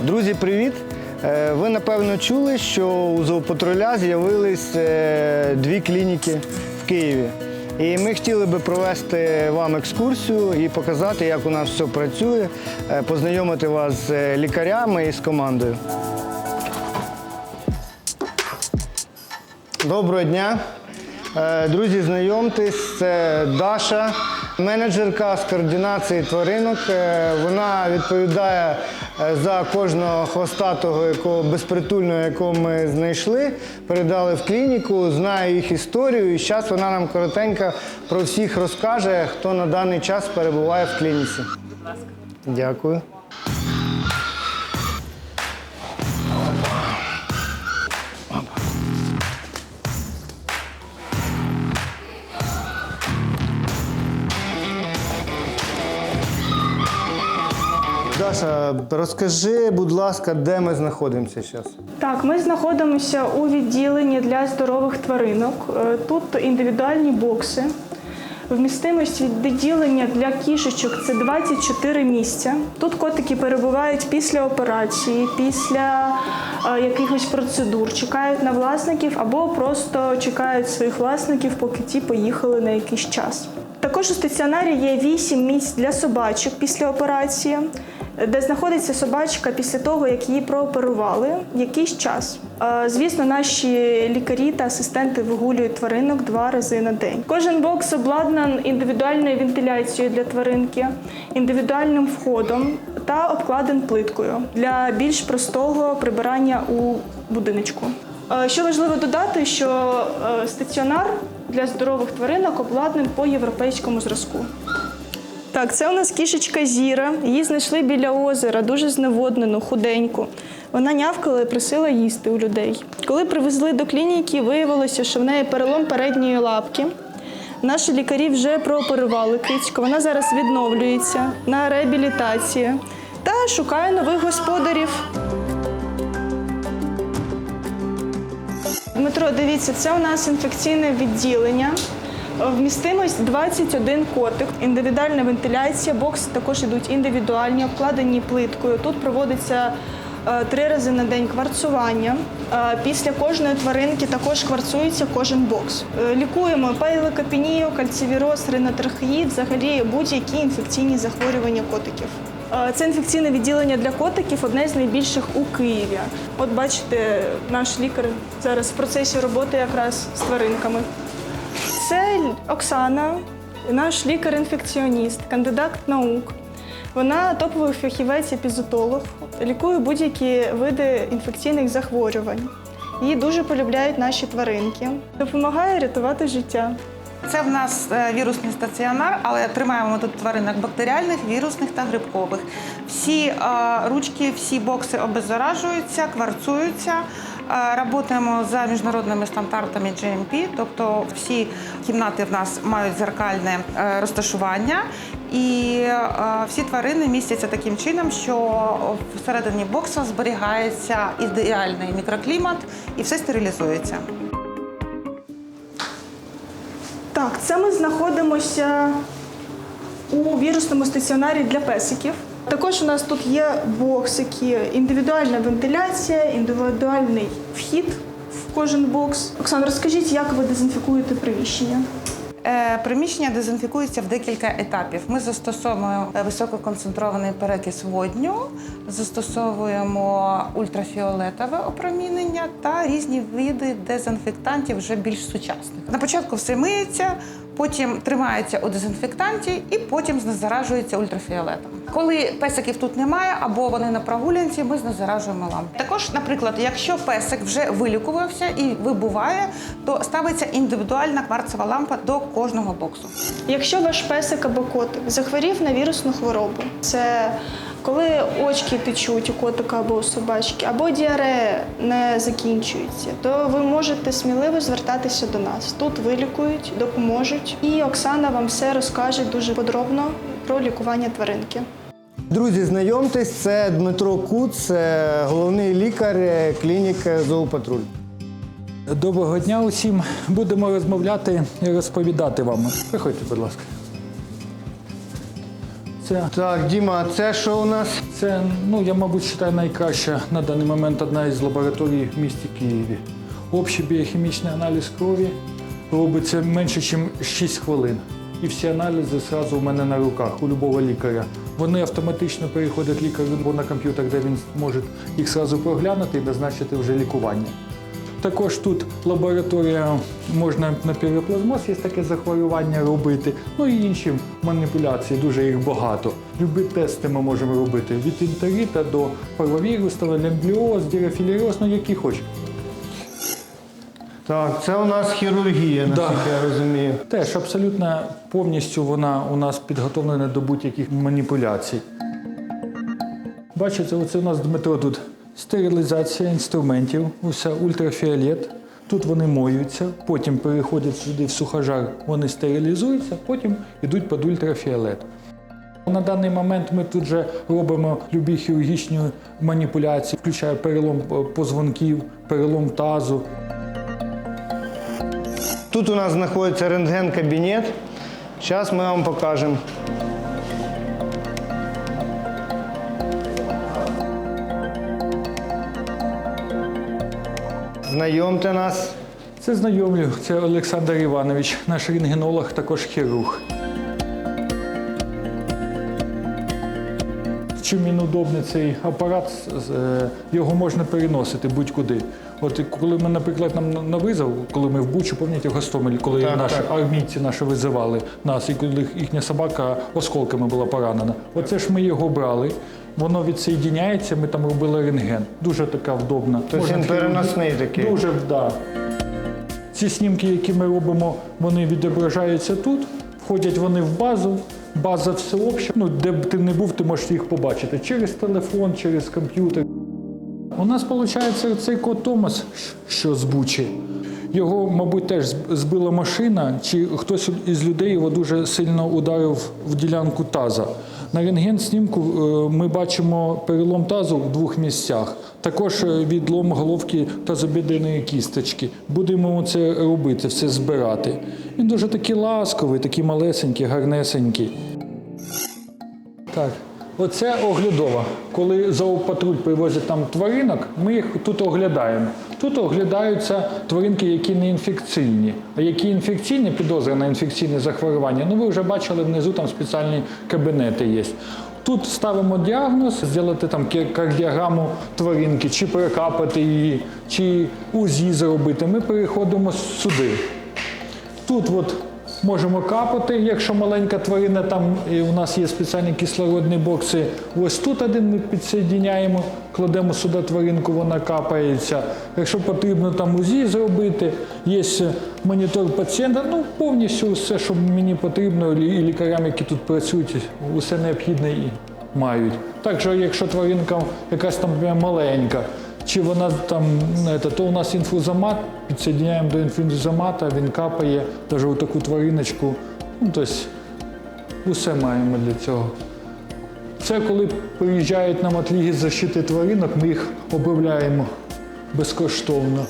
Друзі, привіт! Е, Ви напевно чули, що у зоопатруля з'явились е, дві клініки в Києві. І ми хотіли би провести вам екскурсію і показати, як у нас все працює, е, познайомити вас з лікарями і з командою. Доброго дня. Друзі, знайомтесь, це Даша, менеджерка з координації тваринок. Е, Вона відповідає е, за кожного хвостатого, якого безпритульного, якого ми знайшли, передали в клініку, знає їх історію. І зараз вона нам коротенько про всіх розкаже, хто на даний час перебуває в клініці. Будь ласка. Дякую. Даша, розкажи, будь ласка, де ми знаходимося зараз? Так, ми знаходимося у відділенні для здорових тваринок. Е, Тут індивідуальні бокси. Вмістимость відділення для кішечок це 24 місця. Тут котики перебувають після операції, після е, якихось процедур, чекають на власників або просто чекають своїх власників, поки ті поїхали на якийсь час. Також у стаціонарі є 8 місць для собачок після операції, де знаходиться собачка після того, як її прооперували якийсь час. Звісно, наші лікарі та асистенти вигулюють тваринок два рази на день. Кожен бокс обладнан індивідуальною вентиляцією для тваринки, індивідуальним входом та обкладен плиткою для більш простого прибирання у будиночку. Що важливо додати, що стаціонар для здорових тваринок обладнаний по європейському зразку. Так, це у нас кішечка Зіра. Її знайшли біля озера, дуже зневоднену, худеньку. Вона нявкала і просила їсти у людей. Коли привезли до клініки, виявилося, що в неї перелом передньої лапки. Наші лікарі вже прооперували кицьку. Вона зараз відновлюється на реабілітації та шукає нових господарів. Дмитро, дивіться, це у нас інфекційне відділення. Вмістимость 21 котик, індивідуальна вентиляція, бокси також йдуть індивідуальні, обкладені плиткою. Тут проводиться е, три рази на день кварцування. Е, Після кожної тваринки також кварцується кожен бокс. Е, Лікуємо пейлокапінію, кальцивіроз, ринотрахеїд, взагалі будь-які інфекційні захворювання котиків. Це інфекційне відділення для котиків одне з найбільших у Києві. От бачите, наш лікар зараз в процесі роботи якраз з тваринками. Це Оксана, наш лікар-інфекціоніст, кандидат наук. Вона топовий фахівець епізотолог, лікує будь-які види інфекційних захворювань. Її дуже полюбляють наші тваринки. Допомагає рятувати життя. Це в нас е, вірусний стаціонар, але тримаємо тут тваринок бактеріальних, вірусних та грибкових. Всі е, ручки, всі бокси обеззаражуються, кварцуються. Работаємо за міжнародними стандартами GMP, тобто всі кімнати в нас мають зеркальне е, розташування. І е, всі тварини містяться таким чином, що всередині бокса зберігається ідеальний мікроклімат і все стерилізується. Так, це ми знаходимося у вірусному стаціонарі для песиків. Також у нас тут є боксики, індивідуальна вентиляція, індивідуальний вхід в кожен бокс. Оксана, розкажіть, як ви дезінфікуєте приміщення? Е, Приміщення дезінфікується в декілька етапів. Ми застосовуємо е, висококонцентрований перекис водню, застосовуємо ультрафіолетове опромінення та різні види дезінфектантів вже більш сучасних. На початку все миється, потім тримається у дезінфектанті і потім знезаражується ультрафіолетом. Коли песиків тут немає або вони на прогулянці, ми знезаражуємо лампу. Також, наприклад, якщо песик вже вилікувався і вибуває, то ставиться індивідуальна кварцева лампа до кожного боксу. Якщо ваш песик або котик захворів на вірусну хворобу, це коли очки течуть у котика або у собачки, або діарея не закінчується, то ви можете сміливо звертатися до нас. Тут вилікують, допоможуть, і Оксана вам все розкаже дуже подробно про лікування тваринки. Друзі, знайомтесь, це Дмитро Куц, це головний лікар е, клініки Зоопатруль. Доброго дня усім. Будемо розмовляти і розповідати вам. Приходьте, будь ласка. Це, Так, Діма, а це що у нас? це ну, я, мабуть, вважаю найкраща на даний момент одна із лабораторій в місті Києві. Общий біохімічний аналіз крові робиться менше, ніж 6 хвилин. І всі аналізи одразу в мене на руках у любого лікаря. Вони автоматично переходять лікарю на комп'ютер, де він може їх одразу проглянути і назначити вже лікування. Також тут лабораторія можна на піроплазмоз, є таке захворювання робити. Ну і інші маніпуляції, дуже їх багато. Любі тести ми можемо робити від інтерита до парвовірусного, лембліоз, дірафілеріоз, ну які хоч. Так, це у нас хірургія, наскільки я розумію. Теж абсолютно повністю вона у нас підготовлена до будь-яких маніпуляцій. Бачите, оце у нас Дмитро тут стерилізація інструментів, усе ультрафіолет. Тут вони моються, потім переходять сюди в сухожар, вони стерилізуються, потім йдуть під ультрафіолет. На даний момент ми тут вже робимо любі хірургічні маніпуляції, включає перелом е, позвонків, перелом тазу. Тут у нас знаходиться рентген-кабінет. Зараз ми вам покажемо. Знайомте нас. Це знайомлю, це Олександр Іванович, наш рентгенолог, також хірург. Чим він удобний цей апарат, е, його можна переносити будь-куди. От коли ми, наприклад, нам на- визов, коли ми в Бучу, пам'ятаєте, в Гостомелі, коли Так, наші так. армійці наші визивали нас, і коли їхня собака осколками була поранена. Оце ж ми його брали. Воно відсоєдняється, ми там робили рентген. Дуже така вдобна. Тобто він переносний такий. Дуже да. Ці снімки, які ми робимо, вони відображаються тут, входять вони в базу. База всеобща. Ну, де б ти не був, ти можеш їх побачити через телефон, через комп'ютер. У нас виходить цей кот Томас, що з Бучі. Його, мабуть, теж збила машина, чи хтось із людей його дуже сильно ударив в ділянку таза. На рентген снімку е, ми бачимо перелом тазу в двох місцях. Також е, відлом головки тазобідреної кісточки. Будемо це робити, все збирати. Він дуже такий ласковий, такий малесенький, гарнесенький. Так, оце оглядова. Коли зоопатруль привозять там тваринок, ми їх тут оглядаємо. Тут оглядаються тваринки, які не інфекційні. А які інфекційні, підозри на інфекційне захворювання, ну ви вже бачили внизу там спеціальні кабінети є. Тут ставимо діагноз, зробити там кардіограму тваринки, чи перекапати її, чи УЗІ зробити. Ми переходимо сюди. Тут от можемо капати, якщо маленька тварина, там і у нас є спеціальні кислородні бокси. Ось тут один ми підсоєдняємо, кладемо сюди тваринку, вона капається. Якщо потрібно там УЗІ зробити, є монітор пацієнта, ну повністю все, що мені потрібно, і лікарям, які тут працюють, усе необхідне і мають. Так що, якщо тваринка якась там маленька, чи вона там, не, то у нас інфузомат, підсоединяємо до інфузомата, він капає, навіть у таку твариночку. Ну, тобто, усе маємо для цього. Це коли приїжджають нам от защити тваринок, ми їх обробляємо безкоштовно.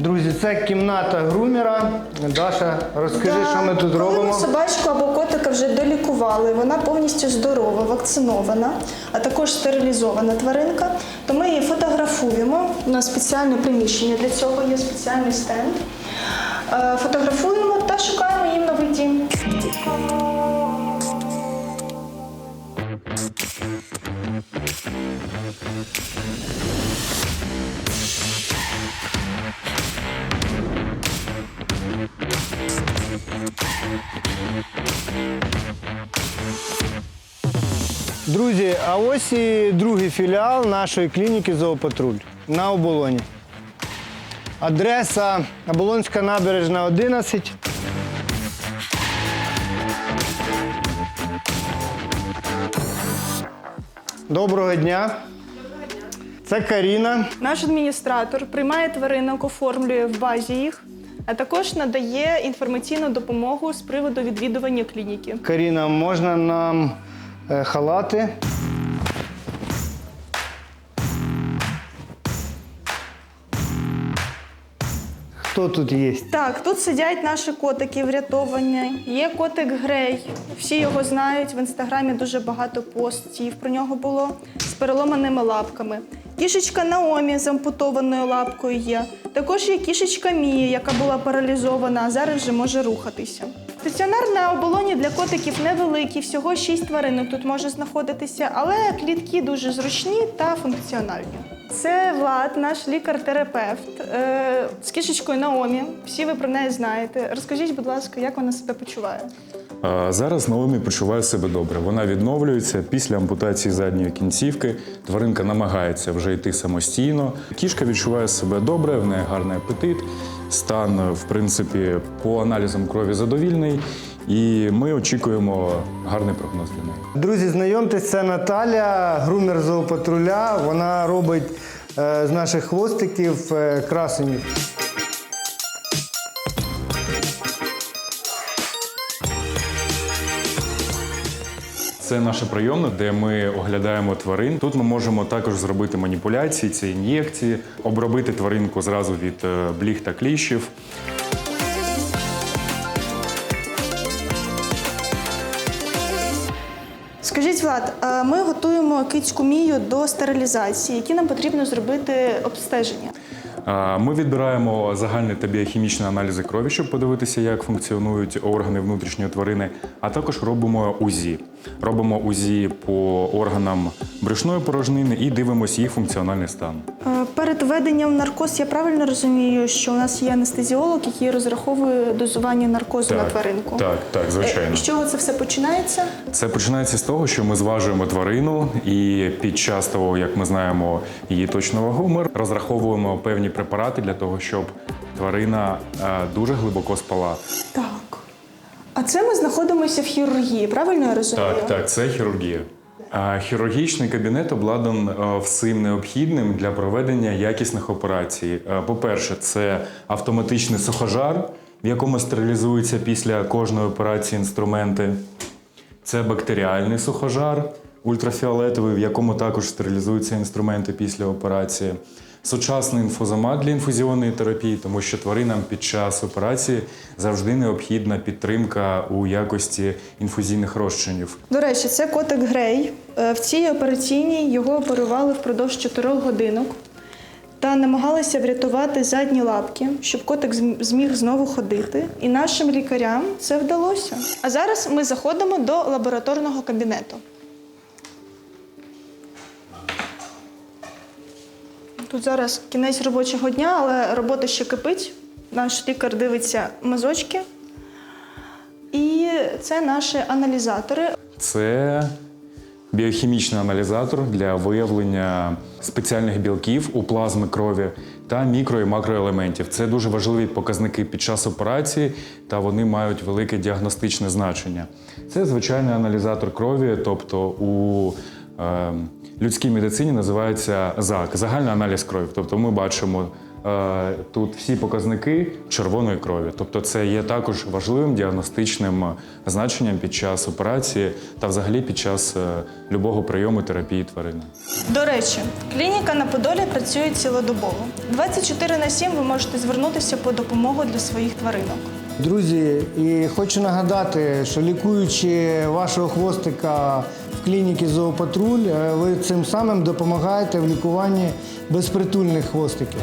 Друзі, це кімната грумера. Даша, розкажи, Да, що ми тут Коли робимо. ми собачку або котика вже долікували, вона повністю здорова, вакцинована, а також стерилізована тваринка, то ми її фотографуємо. У нас спеціальне приміщення для цього є спеціальний стенд. Е, Фотографуємо та шукаємо їм новий дім. Друзі, а ось і другий філіал нашої клініки Зоопатруль на оболоні. Адреса Оболонська набережна 11. Доброго дня. Це Каріна. Наш адміністратор приймає тваринок, оформлює в базі їх, а також надає інформаційну допомогу з приводу відвідування клініки. Каріна, можна нам е, халати? Хто тут є? Так, тут сидять наші котики врятовані. Є котик Грей. Всі його знають. В інстаграмі дуже багато постів про нього було з переломаними лапками. Кішечка Наомі з ампутованою лапкою є. Також є кішечка Мія, яка була паралізована, а зараз вже може рухатися. Стаціонар на оболоні для котиків невеликий, всього 6 тваринок тут може знаходитися, але клітки дуже зручні та функціональні. Це Влад, наш лікар-терапевт е, з кішечкою Наомі. Всі ви про неї знаєте. Розкажіть, будь ласка, як вона себе почуває? Зараз Наомі почуває себе добре. Вона відновлюється після ампутації задньої кінцівки. Тваринка намагається вже йти самостійно. Кішка відчуває себе добре, в неї гарний апетит. Стан, в принципі, по аналізам крові задовільний. І ми очікуємо гарний прогноз для неї. Друзі, знайомтесь, це Наталя, грумер зоопатруля. Вона робить е, з наших хвостиків е, красенів. Це наша прийомна, де ми оглядаємо тварин. Тут ми можемо також зробити маніпуляції, це ін'єкції, обробити тваринку зразу від е, бліг та кліщів. Скажіть, Влад, е, ми готуємо кицьку Мію до стерилізації. Які нам потрібно зробити обстеження? Ми відбираємо загальні та біохімічні аналізи крові, щоб подивитися, як функціонують органи внутрішньої тварини, а також робимо УЗІ. Робимо УЗІ по органам брюшної порожнини і дивимося їх функціональний стан. Е, Перед введенням наркоз я правильно розумію, що у нас є анестезіолог, який розраховує дозування наркозу на тваринку. так, так, звичайно. Е, З чого це все починається? Це починається з того, що ми зважуємо тварину, і під час того, як ми знаємо її точну вагу, ми розраховуємо певні препарати для того, щоб тварина е, дуже глибоко спала. Так. А це ми знаходимося в хірургії, правильно я розумію? Так, так, це хірургія. А Хірургічний кабінет обладнан е, всім необхідним для проведення якісних операцій. Е, По-перше, це автоматичний сухожар, в якому стерилізуються після кожної операції інструменти. Це бактеріальний сухожар ультрафіолетовий, в якому також стерилізуються інструменти після операції. Сучасний інфузомат для інфузіонної терапії, тому що тваринам під час операції завжди необхідна підтримка у якості інфузійних розчинів. До речі, це котик Грей. Е, В цій операційній його оперували впродовж 4 годинок та намагалися врятувати задні лапки, щоб котик зміг знову ходити. І нашим лікарям це вдалося. А зараз ми заходимо до лабораторного кабінету. Тут зараз кінець робочого дня, але робота ще кипить. Наш лікар дивиться мазочки. І це наші аналізатори. Це біохімічний аналізатор для виявлення спеціальних білків у плазми крові та мікро і макроелементів. Це дуже важливі показники під час операції, та вони мають велике діагностичне значення. Це звичайний аналізатор крові, тобто у е, людській медицині називається ЗАК загальний аналіз крові. Тобто ми бачимо е, тут всі показники червоної крові. Тобто, це є також важливим діагностичним значенням під час операції та взагалі під час е, любого прийому терапії тварини. До речі, клініка на Подолі працює цілодобово. 24 на 7 ви можете звернутися по допомогу для своїх тваринок. Друзі, і хочу нагадати, що лікуючи вашого хвостика в клініці Зоопатруль, е, ви цим самим допомагаєте в лікуванні безпритульних хвостиків.